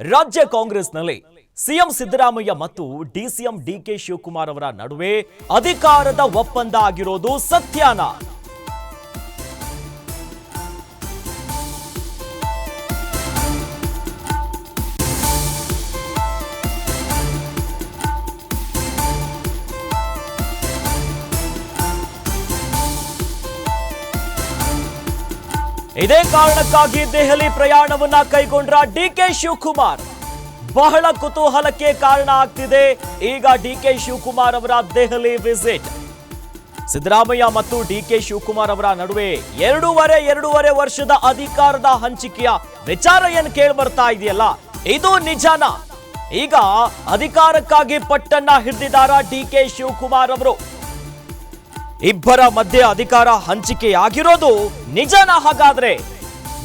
ರಾಜ್ಯ ಕಾಂಗ್ರೆಸ್ನಲ್ಲಿ ಸಿಎಂ ಸಿದ್ದರಾಮಯ್ಯ ಮತ್ತು ಡಿಸಿಎಂ ಡಿಕೆ ಶಿವಕುಮಾರ್ ಅವರ ನಡುವೆ ಅಧಿಕಾರದ ಒಪ್ಪಂದ ಆಗಿರೋದು ಸತ್ಯನಾ. ಇದೇ ಕಾರಣಕ್ಕಾಗಿ ದೆಹಲಿ ಪ್ರಯಾಣವನ್ನ ಕೈಗೊಂಡ್ರ ಡಿಕೆ ಶಿವಕುಮಾರ್. ಬಹಳ ಕುತೂಹಲಕ್ಕೆ ಕಾರಣ ಆಗ್ತಿದೆ. ಈಗ ಡಿ ಕೆ ಶಿವಕುಮಾರ್ ಅವರ ದೆಹಲಿ ವಿಸಿಟ್. ಸಿದ್ದರಾಮಯ್ಯ ಮತ್ತು ಡಿ ಕೆ ಶಿವಕುಮಾರ್ ಅವರ ನಡುವೆ ಎರಡೂವರೆ ಎರಡೂವರೆ ವರ್ಷದ ಅಧಿಕಾರದ ಹಂಚಿಕೆಯ ವಿಚಾರ ಏನ್ ಕೇಳಿ ಬರ್ತಾ ಇದೆಯಲ್ಲ? ಇದು ನಿಜಾನ? ಈಗ ಅಧಿಕಾರಕ್ಕಾಗಿ ಪಟ್ಟನ್ನ ಹಿಡಿದಿದ್ದಾರ ಡಿಕೆ ಶಿವಕುಮಾರ್ ಅವರು? ಇಬ್ಬರ ಮಧ್ಯೆ ಅಧಿಕಾರ ಹಂಚಿಕೆಯಾಗಿರೋದು ನಿಜನಾ ಹಾಗಾದ್ರೆ?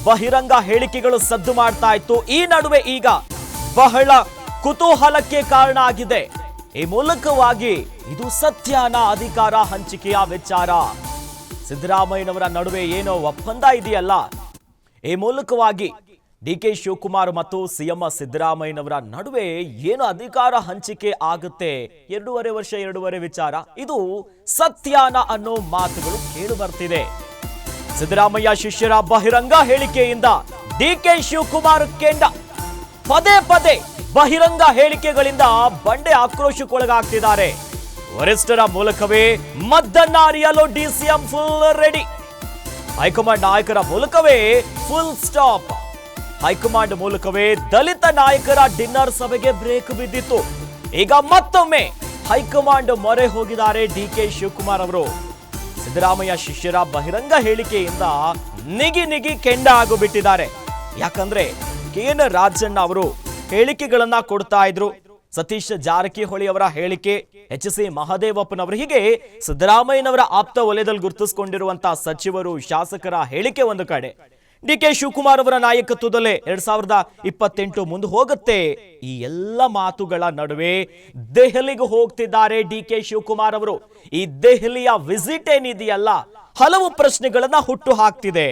ಬಹಿರಂಗ ಹೇಳಿಕೆಗಳು ಸದ್ದು ಮಾಡ್ತಾ ಇತ್ತು. ಈ ನಡುವೆ ಈಗ ಬಹಳ ಕುತೂಹಲಕ್ಕೆ ಕಾರಣ ಆಗಿದೆ. ಈ ಮೂಲಕವಾಗಿ ಇದು ಸತ್ಯನ ಅಧಿಕಾರ ಹಂಚಿಕೆಯ ವಿಚಾರ. ಸಿದ್ದರಾಮಯ್ಯನವರ ನಡುವೆ ಏನೋ ಒಪ್ಪಂದ ಇದೆಯಲ್ಲ? ಈ ಮೂಲಕವಾಗಿ ಡಿ ಕೆ ಶಿವಕುಮಾರ್ ಮತ್ತು ಸಿಎಂ ಸಿದ್ದರಾಮಯ್ಯನವರ ನಡುವೆ ಏನು ಅಧಿಕಾರ ಹಂಚಿಕೆ ಆಗುತ್ತೆ? ಎರಡೂವರೆ ವರ್ಷ, ಎರಡೂವರೆ ವಿಚಾರ. ಇದು ಸತ್ಯಾನ ಅನ್ನೋ ಮಾತುಗಳು ಕೇಳಿ ಬರ್ತಿದೆ ಸಿದ್ದರಾಮಯ್ಯ ಶಿಷ್ಯರ ಬಹಿರಂಗ ಹೇಳಿಕೆಯಿಂದ ಡಿ ಕೆ ಶಿವಕುಮಾರ್ ಕೆಂಡ. ಪದೇ ಪದೇ ಬಹಿರಂಗ ಹೇಳಿಕೆಗಳಿಂದ ಬಂಡೆ ಆಕ್ರೋಶಕ್ಕೊಳಗಾಗ್ತಿದ್ದಾರೆ. ವರಿಷ್ಠರ ಮೂಲಕವೇ ಮದ್ದನ್ನ ಅರಿಯಲು ಡಿಸಿಎಂ ಫುಲ್ ರೆಡಿ. ಹೈಕಮಾಂಡ್ ನಾಯಕರ ಮೂಲಕವೇ ಫುಲ್ ಸ್ಟಾಪ್. ಹೈಕಮಾಂಡ್ ಮೂಲಕವೇ ದಲಿತ ನಾಯಕರ ಡಿನ್ನರ್ ಸಭೆಗೆ ಬ್ರೇಕ್ ಬಿದ್ದಿತ್ತು. ಈಗ ಮತ್ತೊಮ್ಮೆ ಹೈಕಮಾಂಡ್ ಮೊರೆ ಹೋಗಿದ್ದಾರೆ ಡಿ ಕೆ ಶಿವಕುಮಾರ್ ಅವರು. ಸಿದ್ದರಾಮಯ್ಯ ಶಿಷ್ಯರ ಬಹಿರಂಗ ಹೇಳಿಕೆಯಿಂದ ನಿಗಿ ನಿಗಿ ಕೆಂಡ ಆಗಿಬಿಟ್ಟಿದ್ದಾರೆ. ಯಾಕಂದ್ರೆ ಕೆ ಎನ್ ರಾಜಣ್ಣ ಅವರು ಹೇಳಿಕೆಗಳನ್ನ ಕೊಡ್ತಾ ಇದ್ರು. ಸತೀಶ್ ಜಾರಕಿಹೊಳಿ ಅವರ ಹೇಳಿಕೆ, ಎಚ್ ಸಿ ಮಹದೇವಪ್ಪನವರು ಹೀಗೆ ಸಿದ್ದರಾಮಯ್ಯನವರ ಆಪ್ತ ವಲಯದಲ್ಲಿ ಗುರುತಿಸಿಕೊಂಡಿರುವಂತಹ ಸಚಿವರು, ಶಾಸಕರ ಹೇಳಿಕೆ ಒಂದು ಕಡೆ. ಡಿ ಕೆ ಶಿವಕುಮಾರ್ ಅವರ ನಾಯಕತ್ವದಲ್ಲೇ ಎರಡ್ ಸಾವಿರದ ಇಪ್ಪತ್ತೆಂಟು ಮುಂದೆ ಹೋಗುತ್ತೆ. ಈ ಎಲ್ಲ ಮಾತುಗಳ ನಡುವೆ ದೆಹಲಿಗೆ ಹೋಗ್ತಿದ್ದಾರೆ ಡಿ ಕೆ ಶಿವಕುಮಾರ್ ಅವರು. ಈ ದೆಹಲಿಯ ವಿಸಿಟ್ ಏನಿದೆಯಲ್ಲ, ಹಲವು ಪ್ರಶ್ನೆಗಳನ್ನ ಹುಟ್ಟು ಹಾಕ್ತಿದೆ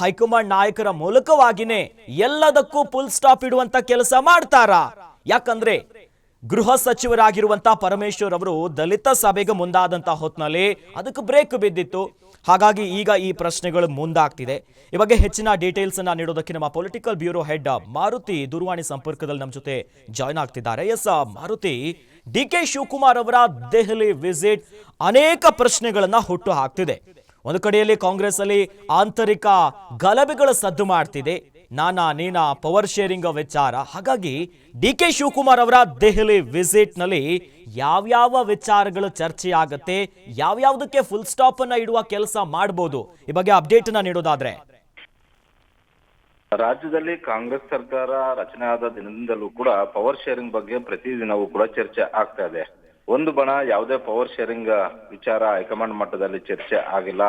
ಹೈಕಮಾಂಡ್ ನಾಯಕರ ಮೂಲಕವಾಗಿನೇ ಎಲ್ಲದಕ್ಕೂ ಫುಲ್ ಸ್ಟಾಪ್ ಇಡುವಂತ ಕೆಲಸ ಮಾಡ್ತಾರಾ? ಯಾಕಂದ್ರೆ ಗೃಹ ಸಚಿವರಾಗಿರುವಂತಹ ಪರಮೇಶ್ವರ್ ಅವರು ದಲಿತ ಸಭೆಗೆ ಮುಂದಾದಂತ ಹೊತ್ತಿನಲ್ಲಿ ಅದಕ್ಕೆ ಬ್ರೇಕ್ ಬಿದ್ದಿತ್ತು. ಹಾಗಾಗಿ ಈಗ ಈ ಪ್ರಶ್ನೆಗಳು ಮುಂದಾಗ್ತಿದೆ. ಈ ಬಗ್ಗೆ ಹೆಚ್ಚಿನ ಡೀಟೇಲ್ಸ್ ಅನ್ನ ನೀಡೋದಕ್ಕೆ ನಮ್ಮ ಪೊಲಿಟಿಕಲ್ ಬ್ಯೂರೋ ಹೆಡ್ ಮಾರುತಿ ದೂರವಾಣಿ ಸಂಪರ್ಕದಲ್ಲಿ ನಮ್ಮ ಜೊತೆ ಜಾಯ್ನ್ ಆಗ್ತಿದ್ದಾರೆ. S Maruti D K Shivakumar ಅವರ ದೆಹಲಿ ವಿಸಿಟ್ ಅನೇಕ ಪ್ರಶ್ನೆಗಳನ್ನ ಹುಟ್ಟು ಹಾಕ್ತಿದೆ. ಒಂದು ಕಡೆಯಲ್ಲಿ ಕಾಂಗ್ರೆಸ್ ಅಲ್ಲಿ ಆಂತರಿಕ ಗಲಭೆಗಳು ಸದ್ದು ಮಾಡ್ತಿದೆ. ನಾನಾ ನೀನಾ ಪವರ್ ಶೇರಿಂಗ್ ವಿಚಾರ. ಹಾಗಾಗಿ ಡಿ ಕೆ ಶಿವಕುಮಾರ್ ಅವರ ದೆಹಲಿ ವಿಸಿಟ್ನಲ್ಲಿ ಯಾವ್ಯಾವ ವಿಚಾರಗಳು ಚರ್ಚೆ ಆಗತ್ತೆ, ಯಾವ್ಯಾವ್ದಕ್ಕೆ ಫುಲ್ ಸ್ಟಾಪ್ ಅನ್ನ ಇಡುವ ಕೆಲಸ ಮಾಡಬಹುದು ಈ ಬಗ್ಗೆ ಅಪ್ಡೇಟ್ ಅನ್ನ ನೀಡೋದಾದ್ರೆ. ರಾಜ್ಯದಲ್ಲಿ ಕಾಂಗ್ರೆಸ್ ಸರ್ಕಾರ ರಚನೆ ಆದ ದಿನದಿಂದಲೂ ಕೂಡ ಪವರ್ ಶೇರಿಂಗ್ ಬಗ್ಗೆ ಪ್ರತಿದಿನವೂ ಕೂಡ ಚರ್ಚೆ ಆಗ್ತಾ ಇದೆ. ಒಂದು ಬಣ ಯಾವುದೇ ಪವರ್ ಶೇರಿಂಗ್ ವಿಚಾರ ಹೈಕಮಾಂಡ್ ಮಟ್ಟದಲ್ಲಿ ಚರ್ಚೆ ಆಗಿಲ್ಲ.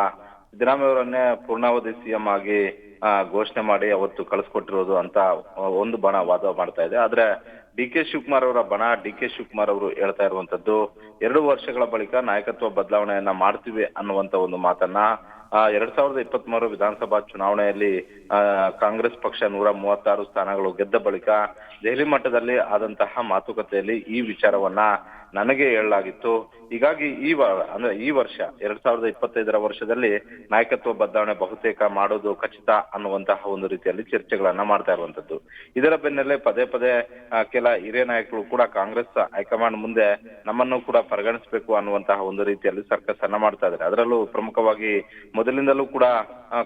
ಸಿದ್ದರಾಮಯ್ಯ ಅವರನ್ನೇ ಪೂರ್ಣಾವಧಿ ಸಿಎಂ ಆಗಿ ಘೋಷಣೆ ಮಾಡಿ ಅವತ್ತು ಕಳಿಸ್ಕೊಟ್ಟಿರೋದು ಅಂತ ಒಂದು ಬಣ ವಾದ ಮಾಡ್ತಾ ಇದೆ. ಆದ್ರೆ ಡಿ ಕೆ ಶಿವಕುಮಾರ್ ಅವರ ಬಣ ಡಿ ಕೆ ಶಿವಕುಮಾರ್ ಅವರು ಹೇಳ್ತಾ ಇರುವಂತದ್ದು, ಎರಡು ವರ್ಷಗಳ ಬಳಿಕ ನಾಯಕತ್ವ ಬದಲಾವಣೆಯನ್ನ ಮಾಡ್ತೀವಿ ಅನ್ನುವಂತ ಒಂದು ಮಾತನ್ನ ಎರಡ್ ಸಾವಿರದ ಇಪ್ಪತ್ತ್ ಮೂರು ವಿಧಾನಸಭಾ ಚುನಾವಣೆಯಲ್ಲಿ ಕಾಂಗ್ರೆಸ್ ಪಕ್ಷ ನೂರ ಮೂವತ್ತಾರು ಸ್ಥಾನಗಳು ಗೆದ್ದ ಬಳಿಕ ದೆಹಲಿ ಮಟ್ಟದಲ್ಲಿ ಆದಂತಹ ಮಾತುಕತೆಯಲ್ಲಿ ಈ ವಿಚಾರವನ್ನ ನನಗೆ ಹೇಳಲಾಗಿತ್ತು. ಹೀಗಾಗಿ ಈ ವಾರ ಅಂದ್ರೆ ಈ ವರ್ಷ, ಎರಡ್ ಸಾವಿರದ ಇಪ್ಪತ್ತೈದರ ವರ್ಷದಲ್ಲಿ ನಾಯಕತ್ವ ಬದಲಾವಣೆ ಬಹುತೇಕ ಮಾಡೋದು ಖಚಿತ ಅನ್ನುವಂತಹ ಒಂದು ರೀತಿಯಲ್ಲಿ ಚರ್ಚೆಗಳನ್ನ ಮಾಡ್ತಾ ಇರುವಂತದ್ದು ಇದರ ಬೆನ್ನಲ್ಲೇ ಪದೇ ಪದೇ ಕೆಲ ಹಿರಿಯ ನಾಯಕರು ಕೂಡ ಕಾಂಗ್ರೆಸ್ ಹೈಕಮಾಂಡ್ ಮುಂದೆ ನಮ್ಮನ್ನು ಕೂಡ ಪರಿಗಣಿಸಬೇಕು ಅನ್ನುವಂತಹ ಒಂದು ರೀತಿಯಲ್ಲಿ ಸರ್ಕಸ್ ಅನ್ನ ಮಾಡ್ತಾ ಇದ್ದಾರೆ. ಅದರಲ್ಲೂ ಪ್ರಮುಖವಾಗಿ ಮೊದಲಿಂದಲೂ ಕೂಡ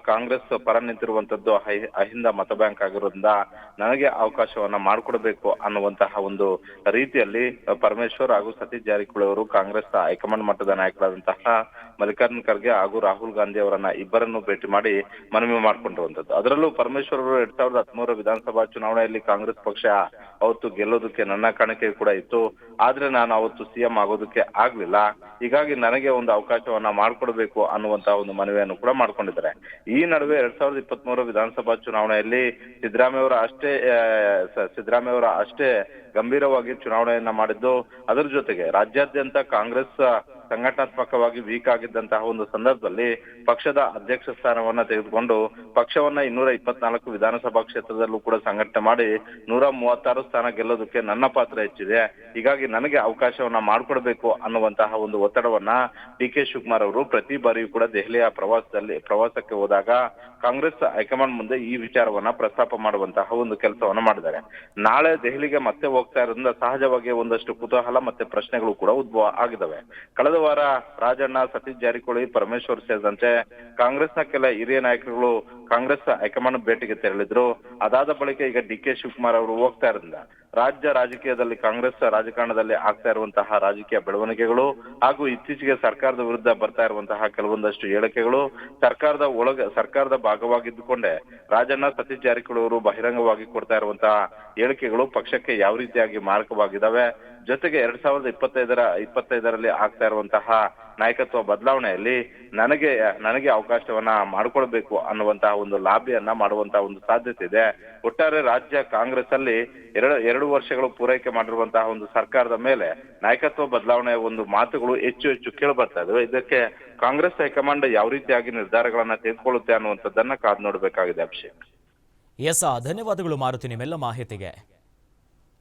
ಕಾಂಗ್ರೆಸ್ ಪರ ನಿಂತಿರುವಂತದ್ದು ಅಹಿ- ಅಹಿಂದ ಮತ ಬ್ಯಾಂಕ್ ಆಗಿರೋದ್ರಿಂದ ನನಗೆ ಅವಕಾಶವನ್ನ ಮಾಡಿಕೊಡ್ಬೇಕು ಅನ್ನುವಂತಹ ಒಂದು ರೀತಿಯಲ್ಲಿ ಪರಮೇಶ್ವರ್ ಹಾಗೂ ಸತೀಶ್ ಜಾರಕಿಹೊಳಿ ಅವರು ಕಾಂಗ್ರೆಸ್ ಹೈಕಮಾಂಡ್ ಮಟ್ಟದ ನಾಯಕರಾದಂತಹ ಮಲ್ಲಿಕಾರ್ಜುನ್ ಖರ್ಗೆ ಹಾಗೂ ರಾಹುಲ್ ಗಾಂಧಿ ಅವರನ್ನ ಇಬ್ಬರನ್ನು ಭೇಟಿ ಮಾಡಿ ಮನವಿ ಮಾಡಿಕೊಂಡಿರುವಂತದ್ದು. ಅದರಲ್ಲೂ ಪರಮೇಶ್ವರ್ ಅವರು ಎರಡ್ ಸಾವಿರದ ಹದಿಮೂರರ ವಿಧಾನಸಭಾ ಚುನಾವಣೆಯಲ್ಲಿ ಕಾಂಗ್ರೆಸ್ ಪಕ್ಷ ಅವತ್ತು ಗೆಲ್ಲೋದಕ್ಕೆ ನನ್ನ ಕಾಣಿಕೆ ಕೂಡ ಇತ್ತು. ಆದ್ರೆ ನಾನು ಅವತ್ತು ಸಿಎಂ ಆಗೋದಕ್ಕೆ ಆಗ್ಲಿಲ್ಲ. ಹೀಗಾಗಿ ನನಗೆ ಒಂದು ಅವಕಾಶವನ್ನ ಮಾಡ್ಕೊಡ್ಬೇಕು ಅನ್ನುವಂತ ಒಂದು ಮನವಿಯನ್ನು ಕೂಡ ಮಾಡ್ಕೊಂಡಿದ್ದಾರೆ. ಈ ನಡುವೆ ಎರಡ್ ಸಾವಿರದ ಇಪ್ಪತ್ತ್ ಮೂರು ವಿಧಾನಸಭಾ ಚುನಾವಣೆಯಲ್ಲಿ ಸಿದ್ದರಾಮಯ್ಯ ಅವರ ಅಷ್ಟೇ ಸಿದ್ದರಾಮಯ್ಯ ಅವರ ಅಷ್ಟೇ ಗಂಭೀರವಾಗಿ ಚುನಾವಣೆಯನ್ನ ಮಾಡಿದ್ದು, ಅದರ ಜೊತೆಗೆ ರಾಜ್ಯಾದ್ಯಂತ ಕಾಂಗ್ರೆಸ್ ಸಂಘಟನಾತ್ಮಕವಾಗಿ ವೀಕ್ ಆಗಿದ್ದಂತಹ ಒಂದು ಸಂದರ್ಭದಲ್ಲಿ ಪಕ್ಷದ ಅಧ್ಯಕ್ಷ ಸ್ಥಾನವನ್ನ ತೆಗೆದುಕೊಂಡು ಪಕ್ಷವನ್ನ ಇನ್ನೂರ ಇಪ್ಪತ್ನಾಲ್ಕು ವಿಧಾನಸಭಾ ಕ್ಷೇತ್ರದಲ್ಲೂ ಕೂಡ ಸಂಘಟನೆ ಮಾಡಿ ನೂರ ಮೂವತ್ತಾರು ಸ್ಥಾನ ಗೆಲ್ಲೋದಕ್ಕೆ ನನ್ನ ಪಾತ್ರ ಹೆಚ್ಚಿದೆ. ಹೀಗಾಗಿ ನನಗೆ ಅವಕಾಶವನ್ನ ಮಾಡಿಕೊಡ್ಬೇಕು ಅನ್ನುವಂತಹ ಒಂದು ಒತ್ತಡವನ್ನ ಡಿ ಕೆ ಶಿವಕುಮಾರ್ ಅವರು ಪ್ರತಿ ಬಾರಿಯೂ ಕೂಡ ದೆಹಲಿಯ ಪ್ರವಾಸದಲ್ಲಿ, ಪ್ರವಾಸಕ್ಕೆ ಹೋದಾಗ ಕಾಂಗ್ರೆಸ್ ಹೈಕಮಾಂಡ್ ಮುಂದೆ ಈ ವಿಚಾರವನ್ನ ಪ್ರಸ್ತಾಪ ಮಾಡುವಂತಹ ಒಂದು ಕೆಲಸವನ್ನ ಮಾಡಿದ್ದಾರೆ. ನಾಳೆ ದೆಹಲಿಗೆ ಮತ್ತೆ ಹೋಗ್ತಾ ಇರೋದ್ರಿಂದ ಸಹಜವಾಗಿ ಒಂದಷ್ಟು ಕುತೂಹಲ ಮತ್ತೆ ಪ್ರಶ್ನೆಗಳು ಕೂಡ ಉದ್ಭವ ಆಗಿದ್ದಾವೆ. ಕಳೆದ ವಾರ ರಾಜಣ್ಣ ಸತೀಶ್ ಜಾರಕಿಹೊಳಿ ಪರಮೇಶ್ವರ್ ಸೇರಿದಂತೆ ಕಾಂಗ್ರೆಸ್ನ ಕೆಲ ಹಿರಿಯ ನಾಯಕರುಗಳು ಕಾಂಗ್ರೆಸ್ ಹೈಕಮಾಂಡ್ ಭೇಟಿಗೆ ತೆರಳಿದ್ರು. ಅದಾದ ಬಳಿಕ ಈಗ ಡಿ ಕೆ ಶಿವಕುಮಾರ್ ಅವರು ಹೋಗ್ತಾ ಇರೋದ್ರಿಂದ ರಾಜ್ಯ ರಾಜಕೀಯದಲ್ಲಿ ಕಾಂಗ್ರೆಸ್ ರಾಜಕಾರಣದಲ್ಲಿ ಆಗ್ತಾ ಇರುವಂತಹ ರಾಜಕೀಯ ಬೆಳವಣಿಗೆಗಳು ಹಾಗೂ ಇತ್ತೀಚೆಗೆ ಸರ್ಕಾರದ ವಿರುದ್ಧ ಬರ್ತಾ ಇರುವಂತಹ ಕೆಲವೊಂದಷ್ಟು ಹೇಳಿಕೆಗಳು ಸರ್ಕಾರದ ಒಳಗ, ಸರ್ಕಾರದ ಭಾಗವಾಗಿದ್ದುಕೊಂಡೇ ರಾಜಣ್ಣ ಸತೀಶ್ ಜಾರಕಿಹೊಳಿ ಅವರು ಬಹಿರಂಗವಾಗಿ ಕೊಡ್ತಾ ಇರುವಂತಹ ಹೇಳಿಕೆಗಳು ಪಕ್ಷಕ್ಕೆ ಯಾವ ರೀತಿಯಾಗಿ ಮಾರಕವಾಗಿದ್ದಾವೆ ಜೊತೆಗೆ ಎರಡ್ ಸಾವಿರದ ಇಪ್ಪತ್ತೈದರ, ಇಪ್ಪತ್ತೈದರಲ್ಲಿ ಆಗ್ತಾ ಇರುವಂತಹ ನಾಯಕತ್ವ ಬದಲಾವಣೆಯಲ್ಲಿ ನನಗೆ ನನಗೆ ಅವಕಾಶವನ್ನ ಮಾಡಿಕೊಳ್ಬೇಕು ಅನ್ನುವಂತಹ ಒಂದು ಲಾಬಿಯನ್ನ ಮಾಡುವಂತಹ ಒಂದು ಸಾಧ್ಯತೆ ಇದೆ. ಒಟ್ಟಾರೆ ರಾಜ್ಯ ಕಾಂಗ್ರೆಸ್ ಅಲ್ಲಿ ಎರಡು ಎರಡು ವರ್ಷಗಳು ಪೂರೈಕೆ ಮಾಡಿರುವಂತಹ ಒಂದು ಸರ್ಕಾರದ ಮೇಲೆ ನಾಯಕತ್ವ ಬದಲಾವಣೆಯ ಒಂದು ಮಾತುಗಳು ಹೆಚ್ಚು ಹೆಚ್ಚು ಕೇಳಿ ಬರ್ತಾ ಇದಕ್ಕೆ ಕಾಂಗ್ರೆಸ್ ಹೈಕಮಾಂಡ್ ಯಾವ ರೀತಿಯಾಗಿ ನಿರ್ಧಾರಗಳನ್ನ ತೆಗೆದುಕೊಳ್ಳುತ್ತೆ ಅನ್ನುವಂಥದ್ದನ್ನ ಕಾದು ನೋಡಬೇಕಾಗಿದೆ ಅಭಿಷೇಕ್. ಎಸ್ ಧನ್ಯವಾದಗಳು ಮಾರುತಿ ನಿಮ್ಮೆಲ್ಲ ಮಾಹಿತಿಗೆ.